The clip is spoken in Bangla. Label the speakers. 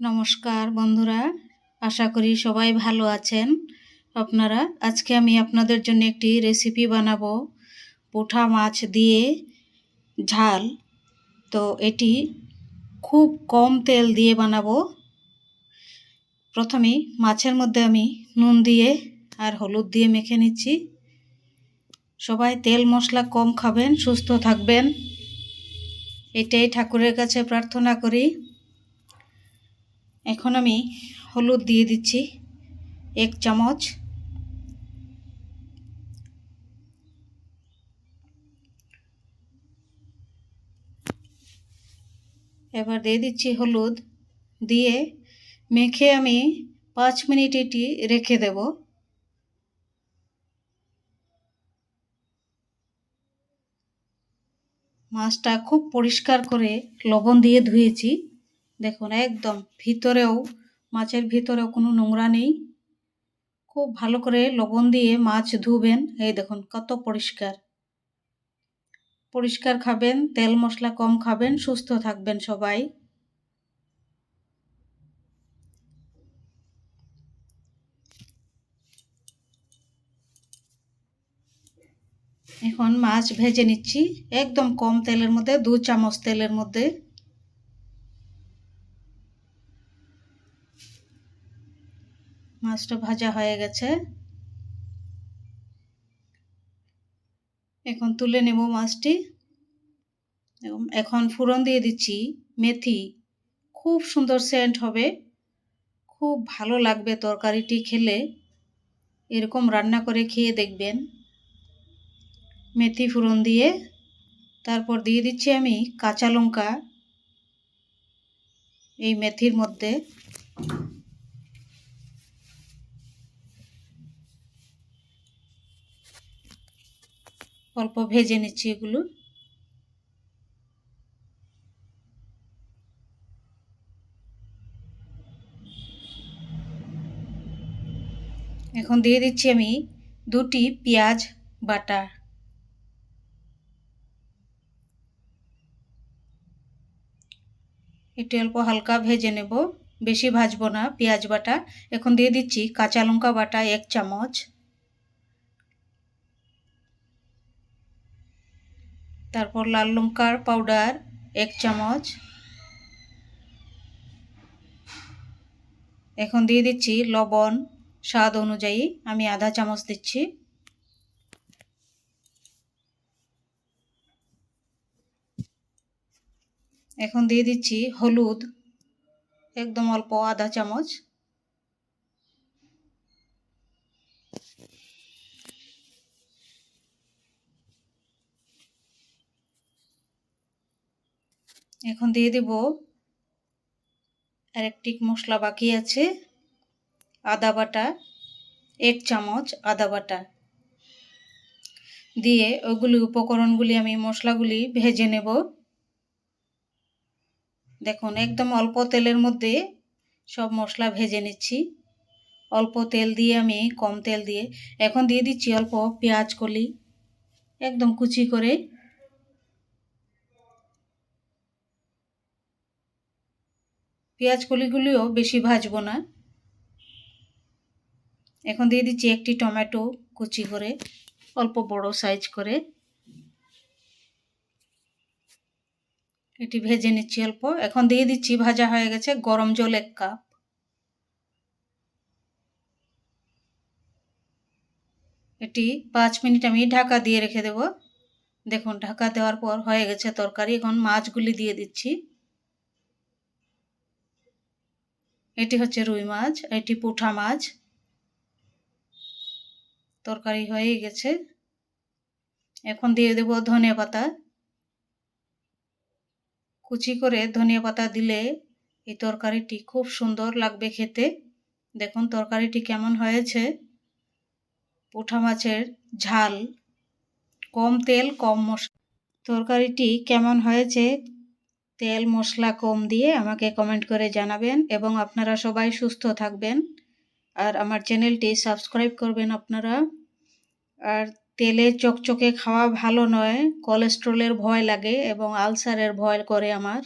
Speaker 1: নমস্কার বন্ধুরা, আশা করি সবাই ভালো আছেন। আপনারা, আজকে আমি আপনাদের জন্য একটি রেসিপি বানাবো। পোঠা মাছ দিয়ে ঝাল। তো এটি খুব কম তেল দিয়ে বানাবো। প্রথমে মাছের মধ্যে আমি নুন দিয়ে আর হলুদ দিয়ে মেখে নিচ্ছি। সবাই তেল মশলা কম খাবেন, সুস্থ থাকবেন। এটাই ঠাকুরের কাছে প্রার্থনা করি। এখন আমি হলুদ দিয়ে দিচ্ছি এক চামচ। এবার দিয়ে দিচ্ছি হলুদ। দিয়ে মেখে আমি পাঁচ মিনিট এটি রেখে দেব। মাছটা খুব পরিষ্কার করে লবণ দিয়ে ধুয়েছি। দেখুন, একদম ভিতরেও, মাছের ভিতরেও কোনো নোংরা নেই। খুব ভালো করে লবণ দিয়ে মাছ ধুবেন। এই দেখুন, কত পরিষ্কার। পরিষ্কার খাবেন, তেল মশলা কম খাবেন, সুস্থ থাকবেন সবাই। এখন মাছ ভেজে নিচ্ছি, একদম কম তেলের মধ্যে, দু চামচ তেলের মধ্যে। মাছটা ভাজা হয়ে গেছে। এখন তুলে নেব মাছটি। এখন ফুরন দিয়ে দিচ্ছি মেথি। খুব সুন্দর সেন্ট হবে। খুব ভালো লাগবে তরকারিটি খেলে। এরকম রান্না করে খেয়ে দেখবেন। মেথি ফুরন দিয়ে। তারপর দিয়ে দিচ্ছি আমি কাঁচা লঙ্কা। এই মেথির মধ্যে। অল্প ভেজে নিচ্ছি এগুলো। এখন দিয়ে দিচ্ছি আমি দুটি পেঁয়াজ বাটা। একটু অল্প হালকা ভেজে নেব, বেশি ভাজবো না পেঁয়াজ বাটা। এখন দিয়ে দিচ্ছি কাঁচা লঙ্কা বাটা এক চামচ। তারপর লাল লঙ্কার পাউডার, এক চামচ। এখন দিয়ে দিচ্ছি লবণ, স্বাদ অনুযায়ী আমি আধা চামচ দিচ্ছি। এখন দিয়ে দিচ্ছি হলুদ, একদম অল্প আধা চামচ। এখন দিয়ে দেব আরেকটি মশলা বাকি আছে, আদা বাটা, এক চামচ আদা বাটা। দিয়ে ওগুলি উপকরণগুলি আমি মশলাগুলি ভেজে নেব। দেখুন, একদম অল্প তেলের মধ্যে সব মশলা ভেজে নিচ্ছি। অল্প তেল দিয়ে আমি কম তেল দিয়ে, এখন দিয়ে দিচ্ছি অল্প পেঁয়াজ কলি, একদম কুচি করে পেঁয়াজ কলিগুলিও বেশি ভাজবো না। এখন দিয়ে দিচ্ছি একটি টমেটো কুচি করে, অল্প বড় সাইজ করে। এটি ভেজে নিচ্ছি অল্প। এখন দিয়ে দিচ্ছি, ভাজা হয়ে গেছে গরম জল এক কাপ। এটি পাঁচ মিনিট আমি ঢাকা দিয়ে রেখে দেব। দেখুন, ঢাকা দেওয়ার পর হয়ে গেছে তরকারি। এখন মাছগুলি দিয়ে দিচ্ছি। এটি হচ্ছে রুই মাছ, এটি পুঠা মাছ। তরকারি হয়ে গেছে। এখন দিয়ে দেব ধনিয়া পাতা। কুচি করে ধনিয়া পাতা দিলে এই তরকারিটি খুব সুন্দর লাগবে খেতে। দেখুন তরকারিটি কেমন হয়েছে। পুঠা মাছের ঝাল, কম তেল, কম মশলা। তরকারিটি কেমন হয়েছে তেল, মশলা কম দিয়ে আমাকে কমেন্ট করে জানাবেন এবং আপনারা সবাই সুস্থ থাকবেন। আর আমার চ্যানেলটি সাবস্ক্রাইব করবেন আপনারা। আর তেলে চকচকে খাওয়া ভালো নয় কোলেস্ট্রলের ভয় লাগে এবং আলসারের ভয় করে আমার।